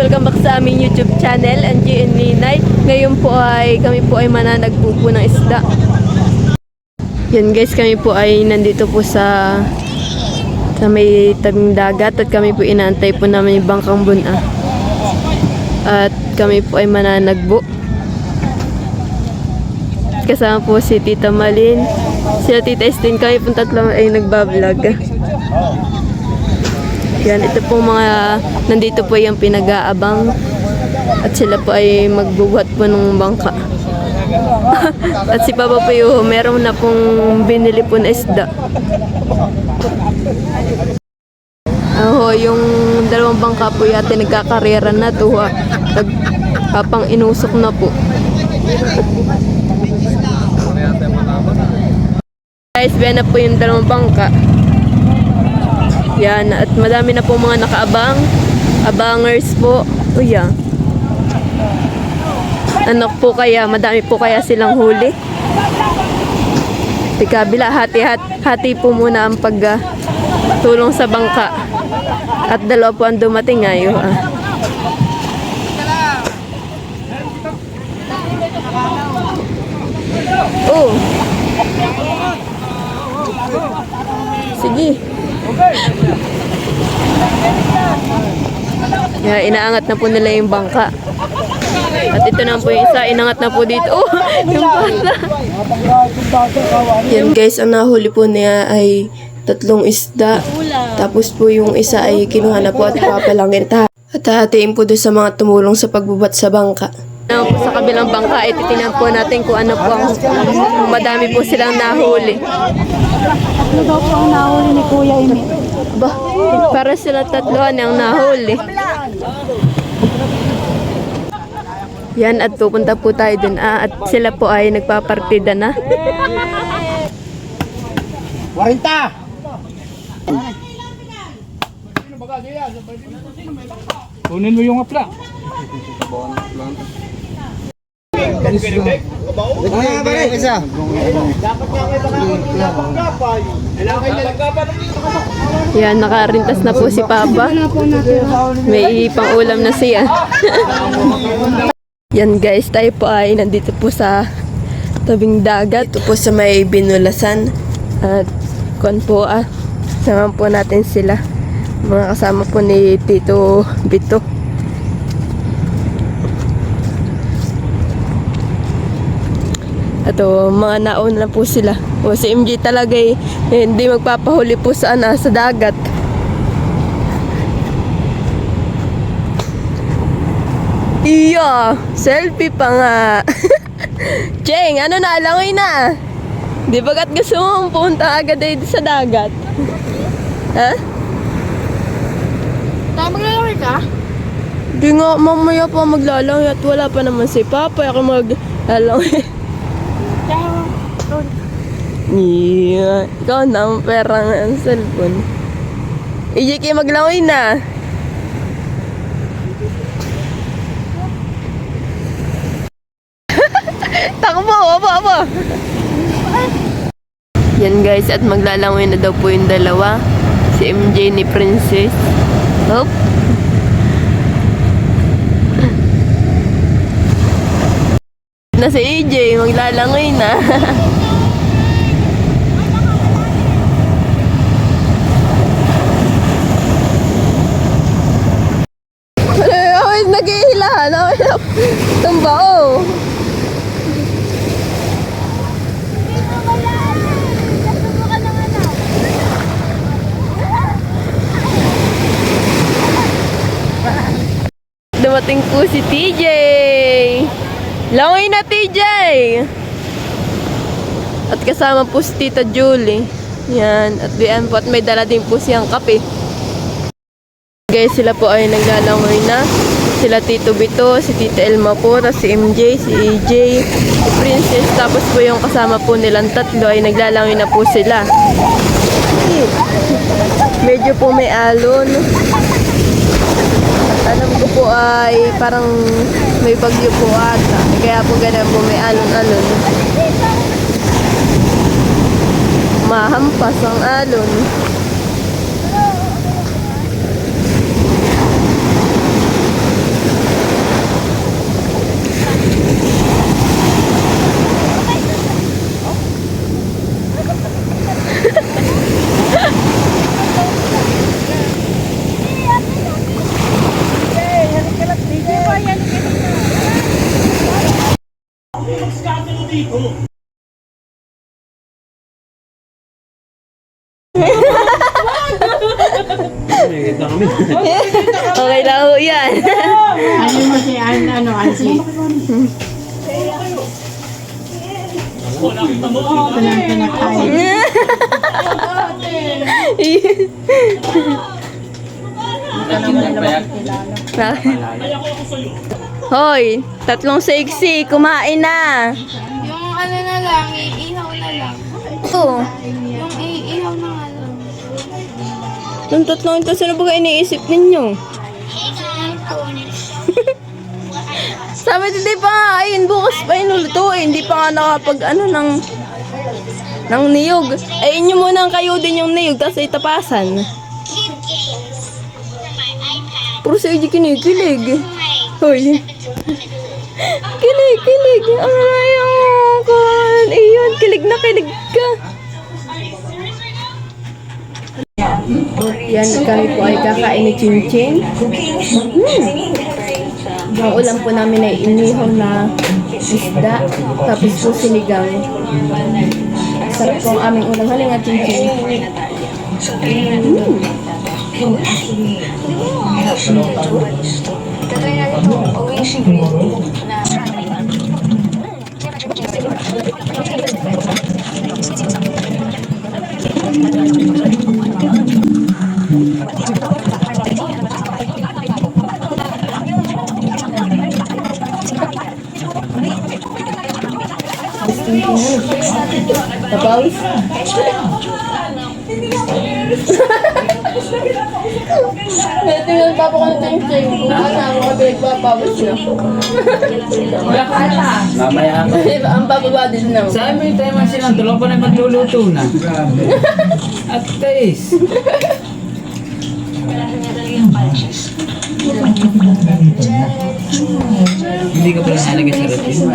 Welcome back sa aming YouTube channel, Angie and Ninay. Ngayon po ay kami po ay mananagpupo ng isda. Yan guys, kami po ay nandito po sa sa may tabing dagat at kami po inaantay po namin yung bangkang buna. At kami po ay mananagbo. Kasama po si Tita Malin, sila Tita Estin, kami po tatlo ay nagbablog. Yan, ito po mga, nandito po yung pinag-aabang at sila po ay magbubuhat po ng bangka. at si Papa yung meron na pong binili po na isda. Aho, yung dalawang bangka po yata nagkakarera na to ha. Nagpapang inusok na po. Guys, biyan na po yung dalawang bangka. Yan, at madami na po mga nakaabang. Abangers po. Uy, ah. Ano po kaya? Madami po kaya silang huli? Di kabila, hati, hati, hati po muna ang pag ah, tulong sa bangka. At dalawa po ang dumating ngayon. Ah. Oh. Sige. Yeah, inaangat na po nila yung bangka. At ito na po yung isa, inangat na po dito. Oh, yung bata. Yan guys, ang nahuli po niya ay tatlong isda. Tapos po yung isa ay kinuha na po at papalangin. At hahatiin po doon sa mga tumulong sa pagbubat sa bangka. Now, po sa kabilang bangka, ay titinan po natin kung ano po ang kung madami po silang nahuli. Ano daw po ang nahuli ni Kuya Imi? Ba, para sila tatloan ang nahuli. Yan, at pupunta po tayo dun. Ah, at sila po ay nagpapartida na. 40! Kunin mo yung apla. Ano ba rin isa? Yan, nakarintas na po si Papa. May pang ulam na siya. Yan guys, tayo po ay nandito po sa tabing dagat. Ito po sa may binulasan. At kon po ah, sama po natin sila. Mga kasama po ni Tito Bito. Ato, mga nauna na po sila. O si MJ talaga eh, eh, hindi magpapahuli po sa, ano, sa dagat. Iya, selfie pa nga. Cheng, ano na, langoy na. Di bagat gusto mo pumunta agad eh sa dagat? ha? Tayo maglalaki ka? Di nga, mamaya pa maglalangoy at wala pa naman si Papa. Ako maglalangoy. Yeah. Ikaw na, ang pera nga ang cellphone. Ijiki, maglangoy na. Takbo, abo, abo. Yan guys, at maglalangoy na daw po yung dalawa. Si MJ ni Princess. Hop. Na si AJ, maglalangoy na. Ay, nag-iilahan. Ay, tumbao. Dumating po si TJ. Langoy na TJ. At kasama po si Tita Julie. Yan. At diyan po at may dala din po siyang kape. Guys, sila po ay naglalangoy na. Sila Tito Bito, si Tita Elma po, tapos si MJ, si EJ, si Princess, tapos po yung kasama po nilang tatlo ay naglalangoy na po sila. Medyo po may alon. Alam ko po ay parang may bagyo po ata. Kaya po ganun po may alon-alon. Mahampas ang alon. Okay lang ho yan. Ano mo si An, ano, Ansi? Walang pinakain. Hoy, tatlong sexy, kumain na. Ano na lang, iihaw na lang. Oh, Yung iihaw na nga lang. yung tatlong ito, sino ba iniisip ninyo? Sabi hindi pa nga, ayun, bukas pa yun lulutuin. Hindi pa nga nakapag, ano, ng, ng niyog. Ayun nyo muna kayo din yung niyog, tapos itapasan. Puro si AJ kinikilig. Hoy. Kilig, kilig. Ay, oh, kan. Iyon, kilig na kilig ka. Yan, kami po ay kakain ni Chin Chin. Hmm. Ang ulam po namin ay inihaw na isda, tapos po sinigang. Sarap po ang aming ulam. Halika, Chin Chin. Tapos? Ito yung papa ko ng Chin Chin. Kung kasama ko pinagpapawis na. Mamaya ako. Ang bababa din na. Sa amin tayo man silang dalawa pa na magluluto na. At taste. Hindi ka pala nalagay sa routine.